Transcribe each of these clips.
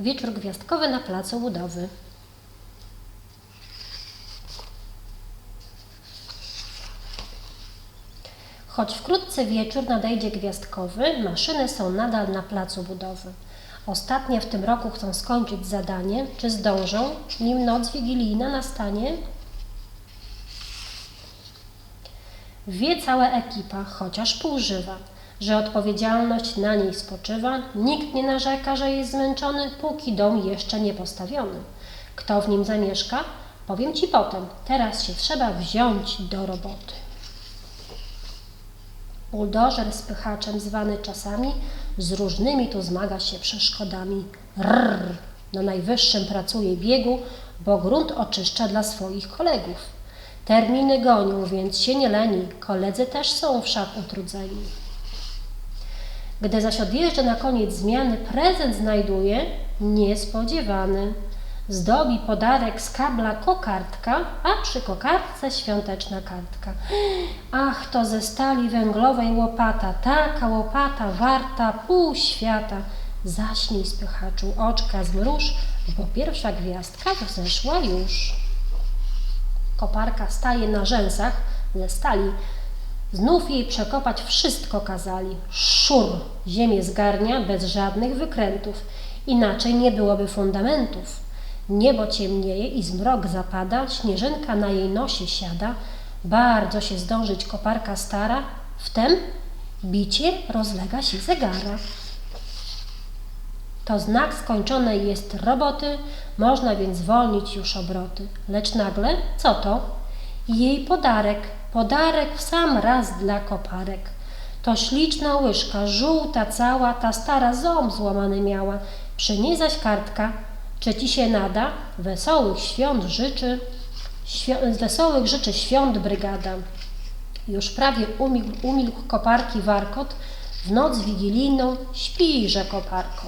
Wieczór gwiazdkowy na placu budowy. Choć wkrótce wieczór nadejdzie gwiazdkowy, maszyny są nadal na placu budowy. Ostatnie w tym roku chcą skończyć zadanie. Czy zdążą, nim noc wigilijna nastanie? Wie cała ekipa, chociaż półżywa, że odpowiedzialność na niej spoczywa. Nikt nie narzeka, że jest zmęczony, póki dom jeszcze nie postawiony. Kto w nim zamieszka? Powiem Ci potem. Teraz się trzeba wziąć do roboty. Buldożer z pychaczem zwany czasami z różnymi tu zmaga się przeszkodami. Rrr, na najwyższym pracuje biegu, bo grunt oczyszcza dla swoich kolegów. Terminy gonią, więc się nie leni, koledzy też są wszak utrudzeni. Gdy zaś odjeżdża na koniec zmiany, prezent znajduje niespodziewany. Zdobi podarek z kabla kokardka, a przy kokardce świąteczna kartka. Ach, to ze stali węglowej łopata, taka łopata warta pół świata. Zaśnij spychaczu oczka zmruż, bo pierwsza gwiazdka wzeszła już. Koparka staje na rzęsach ze stali. Znów jej przekopać wszystko kazali. Szur ziemię zgarnia bez żadnych wykrętów. Inaczej nie byłoby fundamentów. Niebo ciemnieje i zmrok zapada, śnieżynka na jej nosie siada. Bardzo się zdążyć koparka stara, wtem bicie rozlega się zegara. To znak skończonej jest roboty, można więc zwolnić już obroty. Lecz nagle, co to? Jej podarek, podarek w sam raz dla koparek. To śliczna łyżka, żółta cała, ta stara ząb złamany miała. Przy niej zaś kartka, czy ci się nada? Wesołych świąt życzy, świ- wesołych życzy świąt brygada. Już prawie umilkł, umilkł koparki warkot, w noc wigilijną śpiże koparko.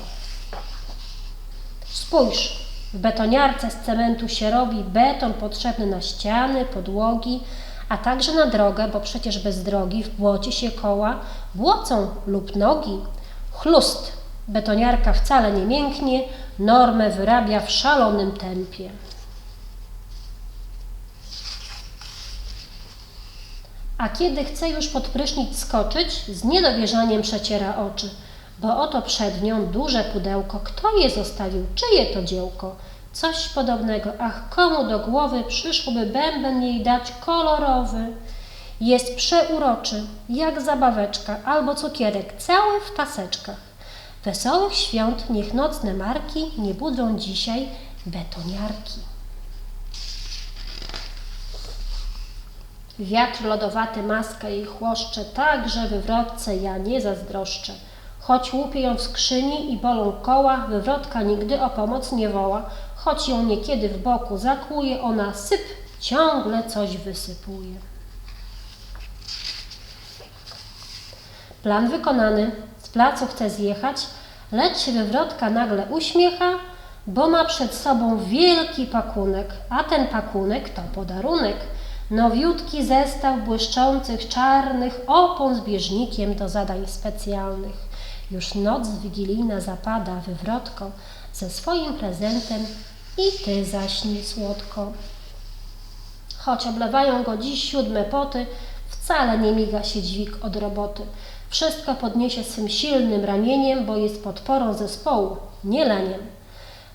Spójrz, w betoniarce z cementu się robi beton potrzebny na ściany, podłogi, a także na drogę, bo przecież bez drogi w błocie się koła błocą lub nogi. Chlust, betoniarka wcale nie mięknie, normę wyrabia w szalonym tempie. A kiedy chce już pod prysznic skoczyć, z niedowierzaniem przeciera oczy, bo oto przed nią duże pudełko. Kto je zostawił? Czyje to dziełko? Coś podobnego. Ach, komu do głowy przyszłoby bęben jej dać kolorowy? Jest przeuroczy, jak zabaweczka albo cukierek, cały w taseczkach. Wesołych świąt niech nocne marki nie budzą dzisiaj betoniarki. Wiatr lodowaty maska jej chłoszcze, tak, że wywrotce ja nie zazdroszczę. Choć łupie ją w skrzyni i bolą koła, wywrotka nigdy o pomoc nie woła. Choć ją niekiedy w boku zakłuje, ona syp ciągle coś wysypuje. Plan wykonany, z placu chce zjechać, lecz wywrotka nagle uśmiecha, bo ma przed sobą wielki pakunek, a ten pakunek to podarunek. Nowiutki zestaw błyszczących czarnych opon z bieżnikiem do zadań specjalnych. Już noc wigilijna zapada, wywrotko, ze swoim prezentem i ty zaśnij słodko. Choć oblewają go dziś siódme poty, wcale nie miga się dźwig od roboty. Wszystko podniesie swym silnym ramieniem, bo jest podporą zespołu, nie leniem.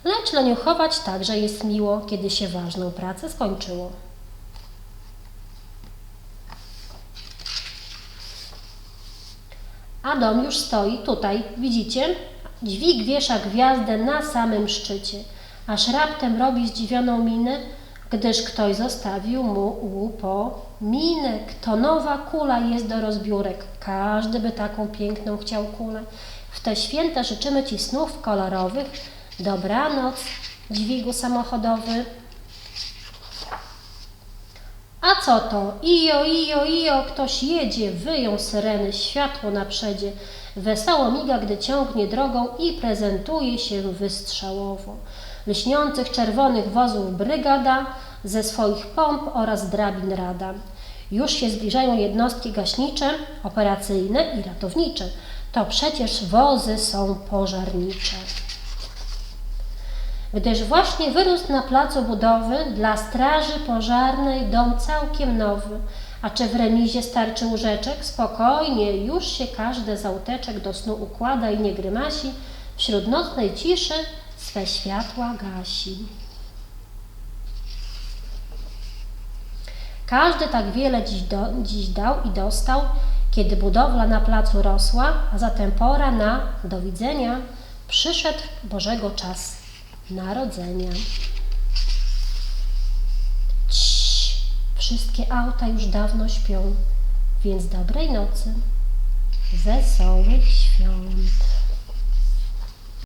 Lecz leniuchować także jest miło, kiedy się ważną pracę skończyło. A dom już stoi tutaj, widzicie? Dźwig wiesza gwiazdę na samym szczycie, aż raptem robi zdziwioną minę, gdyż ktoś zostawił mu upominek. To nowa kula jest do rozbiórek, każdy by taką piękną chciał kulę. W te święta życzymy Ci snów kolorowych, dobranoc, dźwigu samochodowy. A co to? Ijo, ijo, ijo, ktoś jedzie, wyją syreny, światło na przedzie. Wesoło miga, gdy ciągnie drogą i prezentuje się wystrzałowo. Lśniących czerwonych wozów brygada, ze swoich pomp oraz drabin rada. Już się zbliżają jednostki gaśnicze, operacyjne i ratownicze. To przecież wozy są pożarnicze. Gdyż właśnie wyrósł na placu budowy dla straży pożarnej dom całkiem nowy. A czy w remizie starczy łóżeczek? Spokojnie, już się każde z auteczek do snu układa i nie grymasi, wśród nocnej ciszy swe światła gasi. Każdy tak wiele dziś, do, dziś dał i dostał, kiedy budowla na placu rosła, a zatem pora na do widzenia przyszedł Bożego czas narodzenia. Cii, wszystkie auta już dawno śpią, więc dobrej nocy, wesołych świąt.